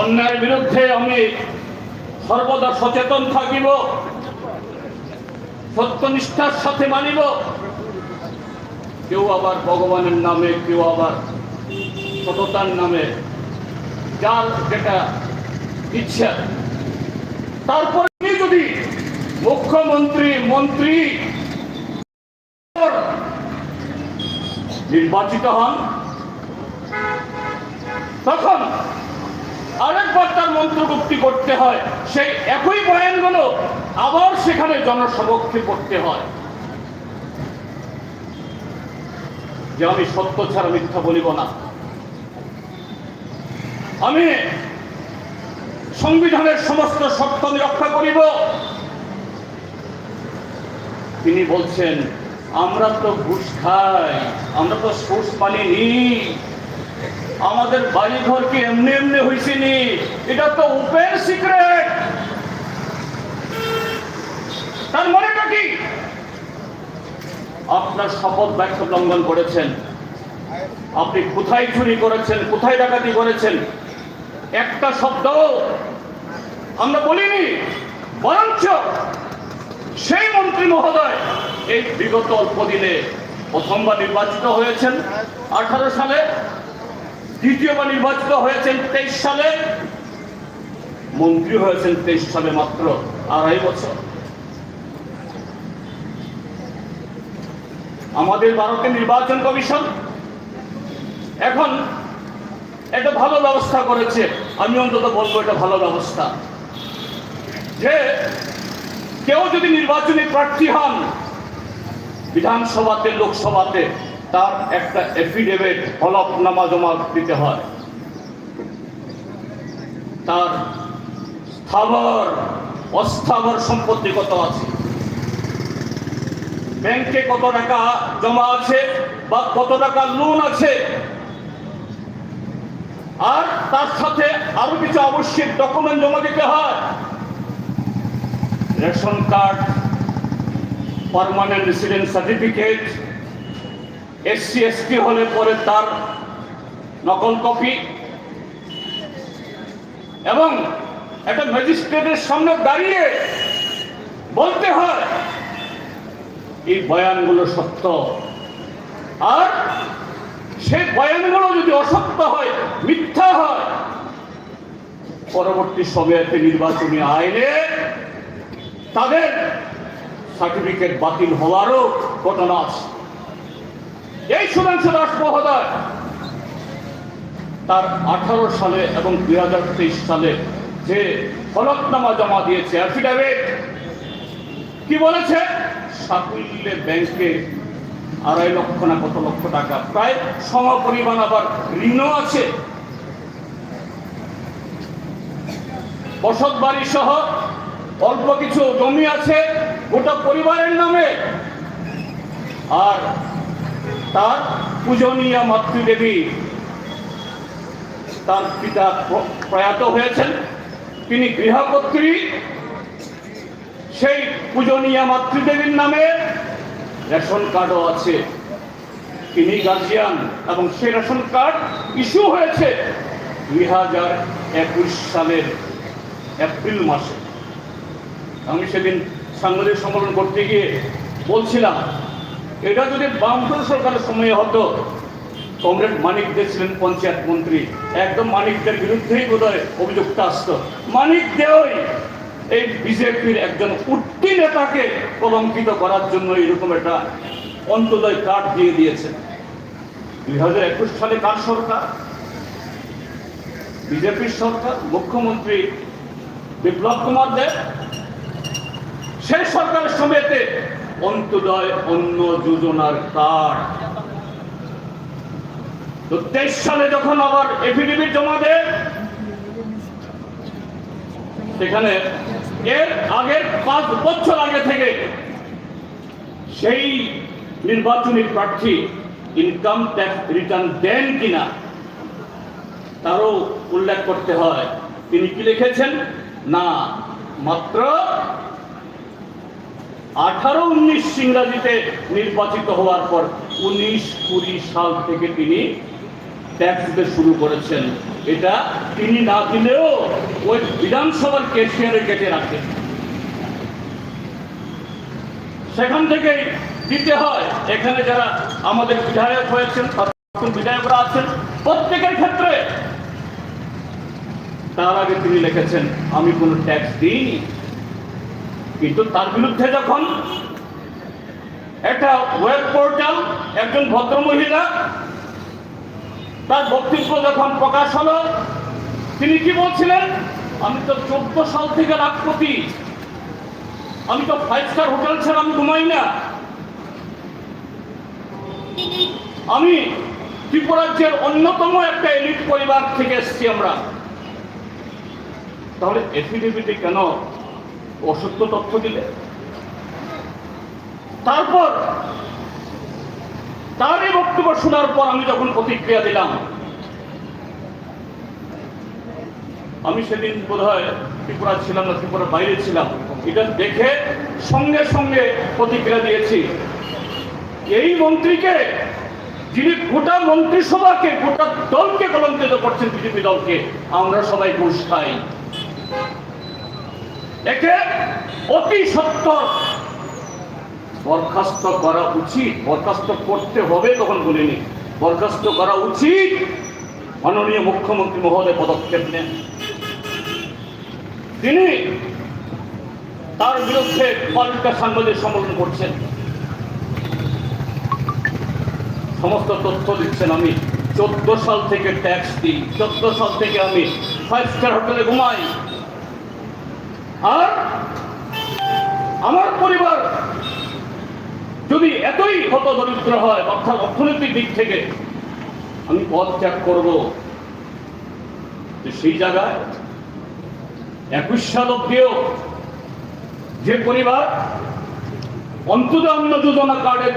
অন্যায়ের বিরুদ্ধে আমি সর্বদা সচেতন থাকিব, সত্যনিষ্ঠার সাথে মানিব। কেউ আবার ভগবানের নামে, কেউ আবার সততার নামে যার যেটা ইচ্ছা। তারপরে যদি মুখ্যমন্ত্রী, মন্ত্রী, নির্বাচিত হন, তখন আরেকবার তার মন্ত্রগুপ্তি করতে হয়। সেই একই বয়ানগুলো আবার সেখানে জনসমক্ষে করতে হয়। যে আমি সত্য ছাড়া মিথ্যা বলিব না। আমি সংবিধানের সমস্ত শর্ত আমি রক্ষা করিব। তিনি বলছেন, আমরা তো ঘুষ খাই, আমরা তো ঘুষ পালিনি আমাদের বাড়ি ঘর কি এমনি এমনি হয়েছে নি এটা তো ওপেন সিক্রেট। তার মনেটা কি? আপনার শপথ বাক্য লঙ্ঘন করেছেন। আপনি কোথায় চুরি করেছেন, কোথায় ডাকাতি করেছেন? একটা শব্দ আমরা বলিনি। বরঞ্চ সেই মন্ত্রী মহোদয় এই বিগত অল্প দিনে প্রথমবার নির্বাচিত হয়েছেন। আঠারো সালে দ্বিতীয়বার নির্বাচিত হয়েছেন তেইশ সালে। মন্ত্রী হয়েছেন তেইশ সালে মাত্র আড়াই বছর। আমাদের ভারতের নির্বাচন কমিশন এখন একটা ভালো ব্যবস্থা করেছে। আমি অন্তত বলব এটা ভালো ব্যবস্থা। যে কেউ যদি নির্বাচনী প্রার্থী হন, বিধানসভাতে, লোকসভাতে তার একটা এফিডেভিট হলফনামা জমা দিতে হয়। তার স্থাবর, অস্থাবর সম্পত্তি কত আছে? ব্যাংকে কত টাকা জমা আছে বা কত টাকা লোন আছে? আর তার সাথে আরও কিছু আবশ্যিক ডকুমেন্ট জমা দিতে হয়। Ration card permanent resident certificate SC, ST হলে পরে তার নকল কপি। এবং একটা ম্যাজিস্ট্রেটের সামনে দাঁড়িয়ে বলতে হয়, এই বয়ানগুলো সত্য। আর সেই বয়ানগুলো যদি অসত্য হয়, মিথ্যা হয়, পরবর্তী সময়েতে নির্বাচনী আইনে তাদের সার্টিফিকেট বাতিল হওয়ারও ঘটনা আছে। এই সুধাংশু দাস মহোদয়, তার আঠারো সালে এবং দুই হাজার তেইশ সালে যে ফলকনামা জমা দিয়েছে অ্যাফিডেভিট কি বলেছে? সাকুল্যে ব্যাংকে আড়াই লক্ষ না কত লক্ষ টাকা, প্রায় সমপরিমাণ আবার ঋণও আছে। বসত বাড়ি সহ অল্প কিছু জমি আছে, গোটা পরিবারের নামে। আর তার পূজনীয় মাতৃদেবী। তার পিতা প্রয়াত হয়েছেন। তিনি গৃহকর্ত্রী। সেই পূজনীয় মাতৃদেবীর নামে রেশন কার্ডও আছে। তিনি গার্জিয়ান এবং সেই রেশন কার্ড ইস্যু হয়েছে দুই হাজার একুশ সালের এপ্রিল মাসে। আমি সেদিন সাংবাদিক সম্মেলন করতে গিয়ে বলছিলাম এটা যদি বামফ্রন্ট সরকারের সময়ে হতো কমরেড মানিক দে ছিলেন পঞ্চায়েত মন্ত্রী। একদম মানিকদের বিরুদ্ধেই বোধহয় অভিযুক্ত আসত। মানিক দেওই এই বিজেপির একজন উঠতি নেতাকে কলঙ্কিত করার জন্য এরকম একটা অন্তদয় কার্ড দিয়ে দিয়েছেন দুই হাজার একুশ সালে কার সরকার? বিজেপির সরকার, মুখ্যমন্ত্রী বিপ্লব কুমার দেব সেই সরকারের সময়তে অন্তদয় অন্য যোজনার কার্ড তো তেইশ সালে যখন আবার এফিডেভিট জমা দেয়, সেখানে এর আগের পাঁচ বছর আগে থেকে সেই নির্বাচনী প্রার্থী ইনকাম ট্যাক্স রিটার্ন দেন কিনা, তারও উল্লেখ করতে হয়। তিনি কি লিখেছেন? না, মাত্র আঠারো উনিশ ইংরাজিতে নির্বাচিত হওয়ার পর উনিশ কুড়ি সাল থেকে তিনি ট্যাক্স দিতে শুরু করেছেন। এটা তিনি না দিলেও ওই বিধানসভার কেশিয়ারে কেটে রাখেন সেখান থেকে দিতে হয়। এখানে যারা আমাদের বিধায়ক হয়েছেন বিধায়করা আছেন, প্রত্যেকের ক্ষেত্রে। তার আগে তিনি লিখেছেন, আমি কোনো ট্যাক্স দিইনি। কিন্তু তার বিরুদ্ধে যখন একটা ওয়েব পোর্টাল একজন ভদ্রমহিলা তার বক্তব্য যখন প্রকাশ হলো, তিনি কি বলছিলেন? আমি তো চোদ্দ সাল থেকে রাজপতি আমি তো ফাইভ স্টার হোটেল ছাড়া আমি ঘুমাই না। আমি ত্রিপুরাজ্যের অন্যতম একটা এলিট পরিবার থেকে এসেছি আমরা। তাহলে এফিডেভিটে কেন অসত্য তথ্য দিলে। তারপর তার বক্তব্য শোনার পর আমি যখন প্রতিক্রিয়া দিলাম, আমি সেদিন বোধ হয় ত্রিপুরা ছিলাম না, ত্রিপুরার বাইরে ছিলাম। এটা দেখে সঙ্গে সঙ্গে প্রতিক্রিয়া দিয়েছি। এই মন্ত্রীকে, যিনি গোটা মন্ত্রিসভাকে, গোটা দলকে কলঙ্কিত করছেন বিজেপি দলকে, আমরা সবাই ঘুষ খাই। একে অতি সত্য। বরখাস্ত করা উচিত। বরখাস্ত করতে হবে তখন বলিনি। বরখাস্ত করা উচিত। মাননীয় মুখ্যমন্ত্রী মহোদয় পদক্ষেপ নেন। তিনি তার বিরুদ্ধে পাল্টা সাংবাদিক সম্মেলন করছেন। সমস্ত তথ্য দিচ্ছেন আমি। চোদ্দ সাল থেকে ট্যাক্স দিই। চোদ্দ সাল থেকে আমি ফাইভ স্টার হোটেলে ঘুমাই। আর আমার পরিবার যদি এতই হত দরিদ্র হয়, অর্থাৎ অর্থনৈতিক দিক থেকে, আমি পদ ত্যাগ করব। সেই জায়গায় একুশ সাল অব্দিও যে পরিবার অন্তত অন্ন যোজনা কার্ডের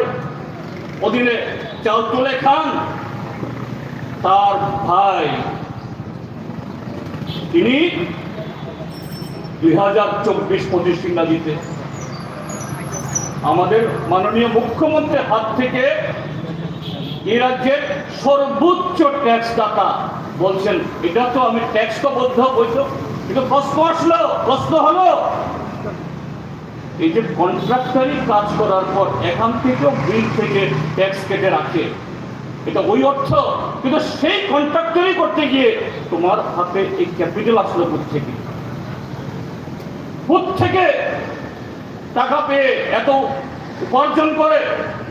অধীনে চাল তুলে খান, তার ভাই, তিনি দুই হাজার চব্বিশ পঁচিশ ইংরাজিতে। আমাদের মাননীয় মুখ্যমন্ত্রীর হাত থেকে এই রাজ্যের সর্বোচ্চ ট্যাক্স দাতা বলছেন, এটা তো আমি ট্যাক্স তো বদ্ধ, বৈধ। কিন্তু প্রশ্ন আসলো, প্রশ্ন হলো, এই যে কন্ট্রাক্টারি কাজ করার পর এখান থেকেও বিল থেকে ট্যাক্স কেটে রাখে। এটা ওই অর্থ। কিন্তু সেই কন্ট্রাক্টারি করতে গিয়ে তোমার হাতে এই ক্যাপিটাল আসলো থেকে থেকে টাকা পেয়ে এত উপার্জন করে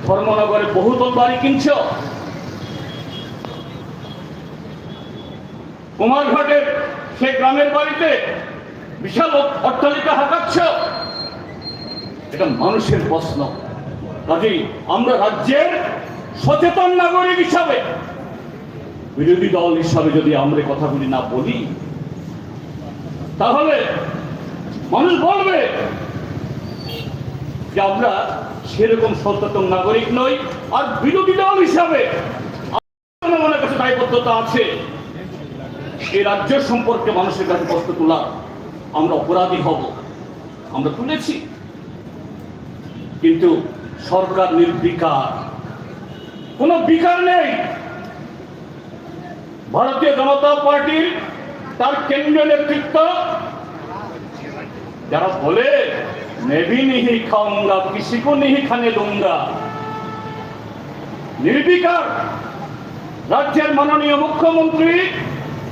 ধর্মনগরে বহুতল বাড়ি কিনছ। কুমারঘাটের সে গ্রামের বাড়িতে বিশাল অট্টালিকা হাঁকাচ্ছ। এটা মানুষের প্রশ্ন। কাজেই আমরা রাজ্যের সচেতন নাগরিক হিসাবে, বিরোধী দল হিসাবে যদি আমরা কথাগুলি না বলি, তাহলে মানুষ বলবে যে আমরা সেরকম সচেতন নাগরিক নই আর বিরোধী দল হিসাবে মনে কাছে দায়বদ্ধতা আছে। এই রাজ্য সম্পর্কে মানুষের কাছে প্রশ্ন তোলা, আমরা অপরাধী হব, আমরা তুলেছি। কিন্তু সরকার নির্বিকার, কোনো বিকার নেই। ভারতীয় জনতা পার্টির তার কেন্দ্রীয় নেতৃত্ব যারা বলে নেবি নিহি খাউঙ্গা কিসিকো নিহি খানে লুঙ্গা নির্বিকার রাজ্যের মাননীয় মুখ্যমন্ত্রী,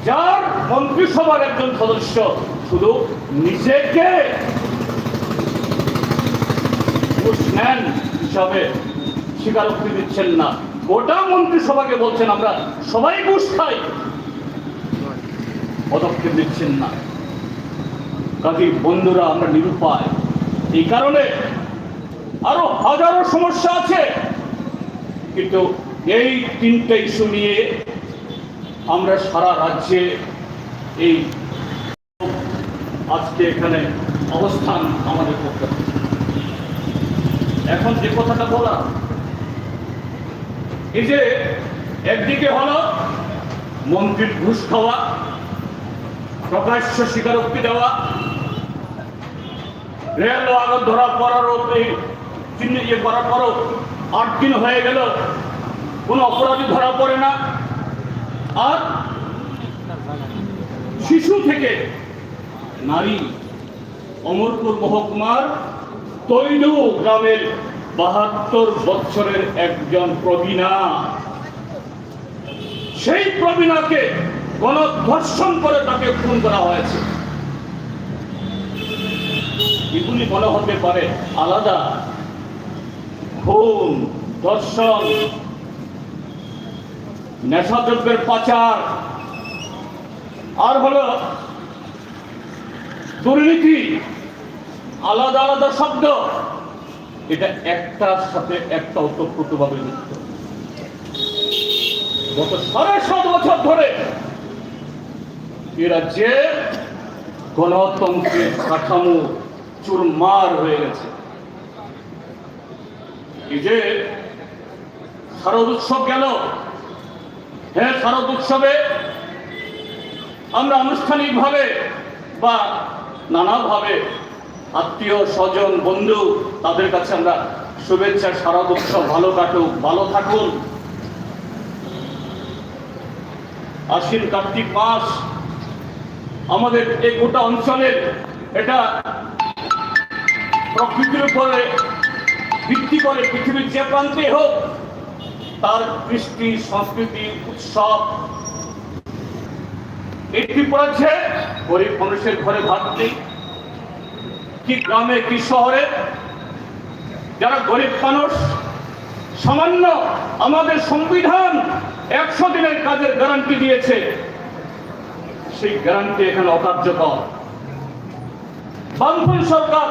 যার মন্ত্রিসভার একজন সদস্য, শুধু নিজেকে হিসাবে স্বীকারোক্তি দিচ্ছেন না। গোটা মন্ত্রিসভাকে বলছেন, আমরা সবাই ঘুষ খাই। পদক্ষেপ দিচ্ছেন না। কাজী বন্ধুরা আমরা নিরুপায়। এই কারণে আরও হাজারো সমস্যা আছে। কিন্তু এই তিনটে ইস্যু নিয়ে আমরা সারা রাজ্যে এই আজকে এখানে অবস্থান আমাদের করতে এখন যে কথাটা বলা এই যে একদিকে হলো মন্ত্রীর ঘুষ খাওয়া, প্রকাশ্য স্বীকারোক্তি দেওয়া রেল ধরা পড়ারও এই চিহ্ন ইয়ে করার পরও আট দিন হয়ে গেল, কোনো অপরাধী ধরা পড়ে না। আর শিশু থেকে নারী, অমরপুর মহকুমার তৈল গ্রামের বাহাত্তর বছরের একজন প্রবীণা। সেই প্রবীণাকে গণধর্ষণ করে তাকে খুন করা হয়েছে। এগুলি মনে হতে পারে আলাদা। খুন ধর্ষণ নেশাদ্রব্যের পাচার। আর হলো দুর্নীতি, আলাদা আলাদা শব্দ। এটা একটার সাথে একটা ওতপ্রোতভাবে যুক্ত। গত সাড়ে সাত বছর ধরে এ রাজ্যে গণতন্ত্রের কাঠামো চুরমার হয়ে গেছে। যে শারদ উৎসব গেল হ্যাঁ শারদ উৎসবে আমরা আনুষ্ঠানিকভাবে বা নানাভাবে আত্মীয়, স্বজন, বন্ধু, তাদের কাছে আমরা শুভেচ্ছা, শারদ উৎসব ভালো কাটুক, ভালো থাকুন। আশ্বিন কার্তিক মাস আমাদের এই গোটা অঞ্চলের এটা প্রকৃতির উপরে ভিত্তি করে পৃথিবীর যে প্রান্তে হোক, তার কৃষ্টি সংস্কৃতি, উৎসব, একটি পড়েছে, গরিব মানুষের ঘরে ভাত নেই। কি গ্রামে, কি শহরে? যারা গরিব মানুষ, সামান্য আমাদের সংবিধান একশো দিনের কাজের গ্যারান্টি দিয়েছে, সেই গ্যারান্টি এখানে অকার্যকর। বামফ্রন্ট সরকার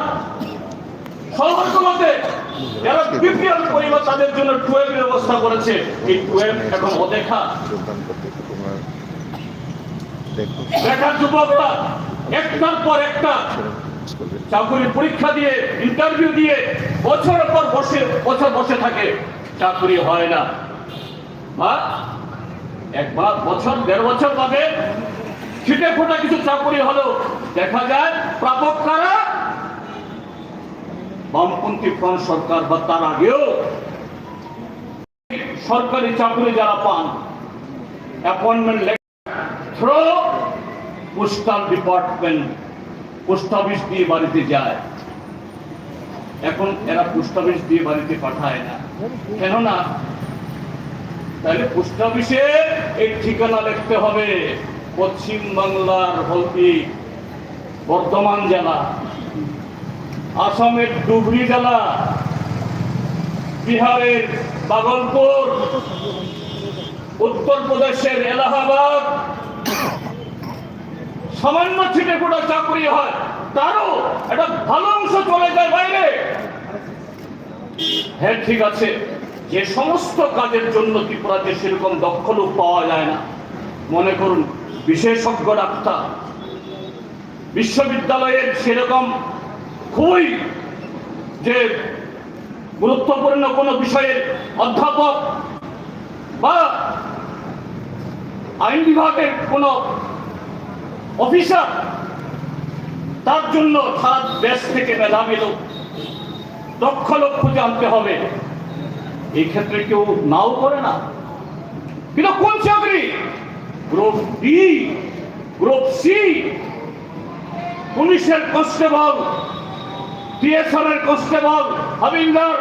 যারা তাদের জন্য ব্যবস্থা করেছে, এই এখন অদেখা। পর একটা। চাকরির পরীক্ষা দিয়ে ইন্টারভিউ দিয়ে, বছরের পর বসে, বছর বসে থাকে, চাকুরি হয় না। বা একবার বছর, দেড় বছর বাদে ছিটে ফোটা কিছু চাকুরি হলো। দেখা যায়, প্রাপক কারা? বামপন্থী ফ্রন্ট সরকার বা তার আগেও সরকারি চাকরি যারা পান appointment through postal department post office দিয়ে বাড়িতে যায়। এখন এরা পোস্ট অফিস দিয়ে বাড়িতে পাঠায় না। কেননা তাহলে পোস্ট অফিসে এই ঠিকানা লিখতে হবে। পশ্চিম বাংলার হলদি বর্ধমান জেলা। আসামের ডুবরি জেলা, বিহারের বাগলপুর উত্তরপ্রদেশের এলাহাবাদ, সামান্য ছিটে ফোটা চাকরি হয়, তারও একটা ভালো অংশ চলে যায় বাইরে। হ্যাঁ ঠিক আছে, যে সমস্ত কাজের জন্য ত্রিপুরাতে সেরকম দক্ষ লোক পাওয়া যায় না। মনে করুন, বিশেষজ্ঞ ডাক্তার, বিশ্ববিদ্যালয়ের সেরকম খুবই যে গুরুত্বপূর্ণ কোনো বিষয়ের অধ্যাপক বা আইন বিভাগের কোনো অফিসার, তার জন্য সারা দেশ থেকে মেধাবী লোক, লক্ষ লোক জানতে হবে। এই ক্ষেত্রে কেউ নাও করে না। কিন্তু কোন চাকরি? গ্রুপ ডি, গ্রুপ সি, পুলিশের কনস্টেবল এর কনস্টেবল হাবিলদার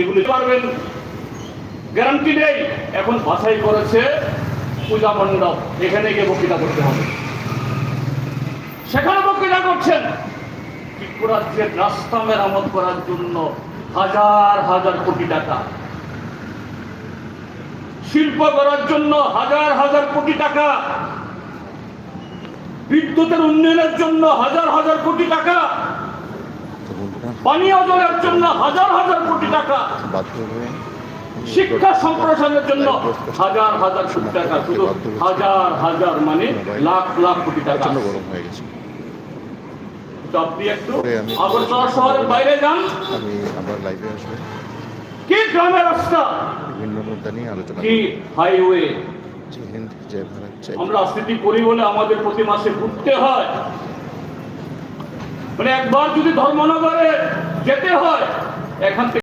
এগুলি পারবেন। গ্যারান্টি নেই। এখন বাছাই করেছে পূজা মণ্ডপ। এখানে গিয়ে বক্তৃতা করতে হবে। সেখানে বক্তৃতা করছেন। ত্রিপুরাজ্যের রাস্তা মেরামত করার জন্য হাজার হাজার কোটি টাকা। শিল্প করার জন্য হাজার হাজার কোটি টাকা। বিদ্যুতের উন্নয়নের জন্য হাজার হাজার কোটি টাকা। পানীয় জলের জন্য হাজার হাজার কোটি টাকা। শিক্ষা সম্প্রসারণের জন্য হাজার হাজার কোটি টাকা। শুধু হাজার হাজার মানে লাখ লাখ কোটি টাকা। আপনি একটু আগরতলা শহরের বাইরে যান। আমি আবার লাইভে আসবে কি গ্রামের রাস্তা? বিভিন্ন মুদ্রা নিয়ে আলোচনা কি হাইওয়ে? জয় হিন্দ জয় ভারত। জয় আমরা অস্থিতি করি বলে আমাদের প্রতি মাসে ঘুরতে হয়। মানে একবার যদি ধর্মনগরে যেতে হয়, এখান থেকে